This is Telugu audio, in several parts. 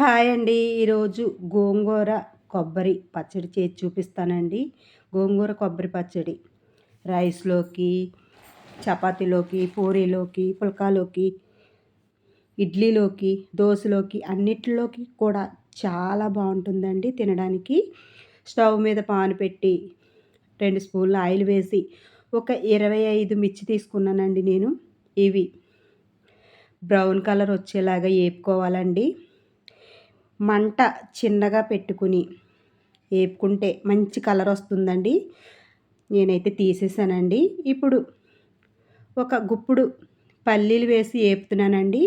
హాయ్ అండి. ఈరోజు గోంగూర కొబ్బరి పచ్చడి చేసి చూపిస్తానండి. గోంగూర కొబ్బరి పచ్చడి. రైస్లోకి చపాతీలోకి పూరీలోకి పుల్కాలోకి ఇడ్లీలోకి దోశలోకి అన్నిటిలోకి కూడా చాలా బాగుంటుందండి తినడానికి. స్టవ్ మీద పాను పెట్టి రెండు స్పూన్ల ఆయిల్ వేసి ఒక ఇరవై ఐదు మిర్చి తీసుకున్నానండి నేను. ఇవి బ్రౌన్ కలర్ వచ్చేలాగా వేపుకోవాలండి మంట చిన్నగా పెట్టుకుని వేపుకుంటే మంచి కలర్ వస్తుందండి. నేనైతే తీసేసానండి. ఇప్పుడు ఒక గుప్పుడు పల్లీలు వేసి వేపుతున్నానండి.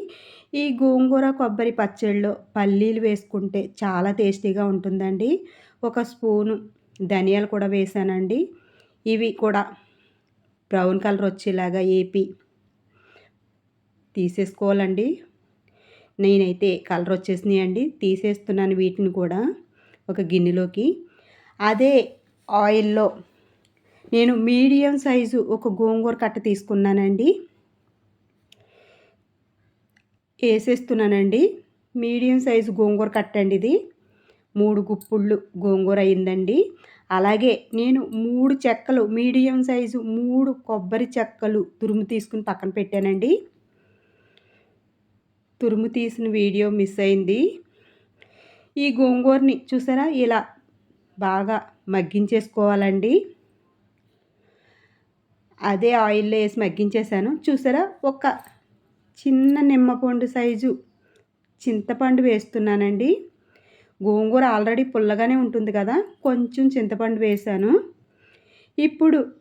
ఈ గోంగూర కొబ్బరి పచ్చళ్ళలో పల్లీలు వేసుకుంటే చాలా టేస్టీగా ఉంటుందండి. ఒక స్పూను ధనియాలు కూడా వేసానండి. ఇవి కూడా బ్రౌన్ కలర్ వచ్చేలాగా వేపి తీసేసుకోవాలండి. నేనైతే కలర్ వచ్చేసినాయండి తీసేస్తున్నాను వీటిని కూడా ఒక గిన్నెలోకి. అదే ఆయిల్లో నేను మీడియం సైజు ఒక గోంగూర కట్ట తీసుకున్నానండి. వేసేస్తున్నానండి. మీడియం సైజు గోంగూర కట్ట అండి ఇది. మూడు గుప్పుళ్ళు గోంగూర అయిందండి. అలాగే నేను మూడు చెక్కలు మీడియం సైజు మూడు కొబ్బరి చెక్కలు తురుము తీసుకుని పక్కన పెట్టానండి. తురుము తీసిన వీడియో మిస్ అయింది. ఈ గోంగూరని చూసారా? ఇలా బాగా మగ్గించేసుకోవాలండి. అదే ఆయిల్లో వేసి మగ్గించేసాను. చూసారా? ఒక చిన్న నిమ్మపండు సైజు చింతపండు వేస్తున్నానండి. గోంగూర ఆల్రెడీ పుల్లగానే ఉంటుంది కదా? కొంచెం చింతపండు వేసాను. ఇప్పుడు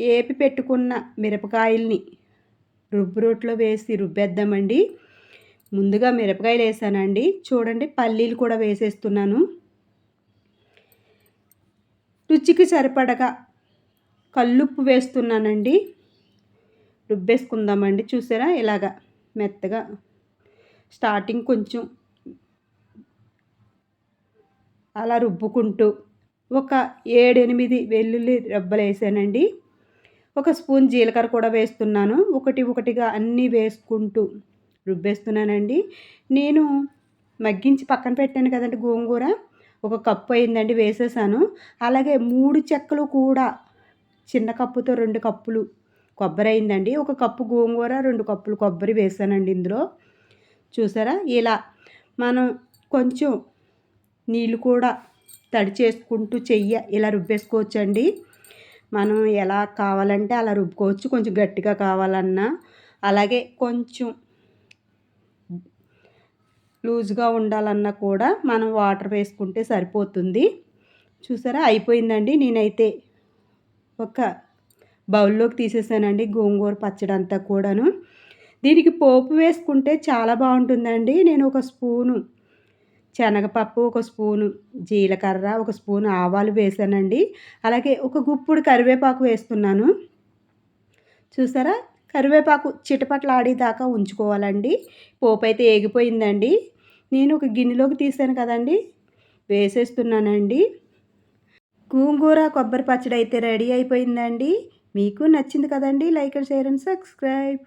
ఏపి పెట్టుకున్న మిరపకాయల్ని రుబ్బు రోట్లో వేసి రుబ్బేద్దామండి. ముందుగా మిరపకాయలు వేసానండి. చూడండి పల్లీలు కూడా వేసేస్తున్నాను. రుచికి సరిపడగా కల్లుప్పు వేస్తున్నానండి. రుబ్బేసుకుందామండి చూసారా? ఇలాగా మెత్తగా. స్టార్టింగ్ కొంచెం అలా రుబ్బుకుంటూ ఒక ఏడెనిమిది వెల్లుల్లి రబ్బలు వేసానండి. ఒక స్పూన్ జీలకర్ర కూడా వేస్తున్నాను. ఒకటి ఒకటిగా అన్నీ వేసుకుంటూ రుబ్బేస్తున్నానండి. నేను మగ్గించి పక్కన పెట్టాను కదండి గోంగూర. ఒక కప్పు అయిందండి వేసేసాను. అలాగే మూడు చెక్కలు కూడా చిన్న కప్పుతో రెండు కప్పులు కొబ్బరి అయిందండి. ఒక కప్పు గోంగూర రెండు కప్పులు కొబ్బరి వేసానండి ఇందులో. చూసారా? ఇలా మనం కొంచెం నీళ్ళు కూడా తడి చేసుకుంటూ చెయ్య ఇలా రుబ్బేసుకోవచ్చండి. మనం ఎలా కావాలంటే అలా రుబ్బుకోవచ్చు. కొంచెం గట్టిగా కావాలన్నా. అలాగే కొంచెం లూజ్గా ఉండాలన్నా కూడా మనం వాటర్ వేసుకుంటే సరిపోతుంది. చూసారా? అయిపోయిందండి. నేనైతే ఒక బౌల్లోకి తీసేసానండి గోంగూర పచ్చడి అంతా కూడాను. దీనికి పోపు వేసుకుంటే చాలా బాగుంటుందండి. నేను ఒక స్పూను శనగపప్పు ఒక స్పూను జీలకర్ర ఒక స్పూను ఆవాలు వేసానండి. అలాగే ఒక గుప్పుడు కరివేపాకు వేస్తున్నాను. చూసారా? కరివేపాకు చిటపట్లాడేదాకా ఉంచుకోవాలండి. పోపు అయితే ఏగిపోయిందండి. నేను ఒక గిన్నెలోకి తీసాను కదండి. వేసేస్తున్నానండి. గోంగూర కొబ్బరి పచ్చడి అయితే రెడీ అయిపోయిందండి. మీకు నచ్చింది కదండి like and share and subscribe.